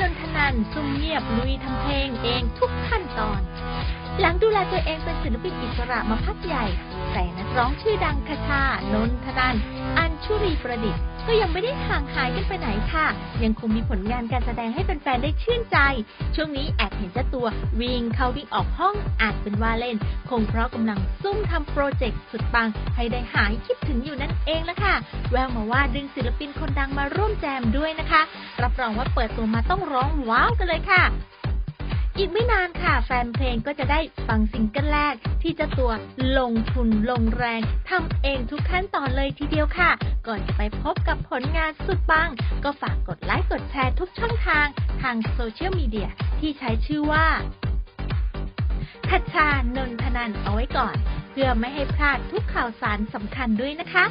นนทนานซุ่มเงียบลุยทำเพลงเองทุกขั้นตอน หลังดูแลตัวเองเป็นศิลปินอิสระมาพักใหญ่ แต่นักร้องชื่อดังคชานนทนันอัญชุรีประดิษฐ์ ก็ยังไม่ได้ห่างหายกันไปไหนค่ะ ยังคงมีผลงานการแสดงให้แฟนๆได้ชื่นใจ ช่วงนี้แอบเห็นเจ้าตัววิ่งเข้าวิ่งออกห้องอาจเป็นว่าเล่น คงเพราะกำลังซุ่มทำโปรเจกต์สุดปังให้ได้หายคิดถึงอยู่นั่นเองละค่ะ แววมาว่าดึงศิลปินคนดังมาร่วมแจมด้วยนะคะ รับรองว่าเปิดตัวมาต้องร้องว้าวกันเลยค่ะ อีกไม่นานค่ะ แฟนเพลงก็จะได้ฟังซิงเกิลแรก ที่เจ้าตัวลงทุนลงแรงทำเองทุกขั้นตอนเลยทีเดียวค่ะ ก่อนจะไปพบกับผลงานสุดปัง ก็ฝากกดไลค์กดแชร์ทุกช่องทาง ทางโซเชียลมีเดียที่ใช้ชื่อว่าคัชชานนทนันเอาไว้ก่อน เพื่อไม่ให้พลาดทุกข่าวสารสำคัญด้วยนะคะ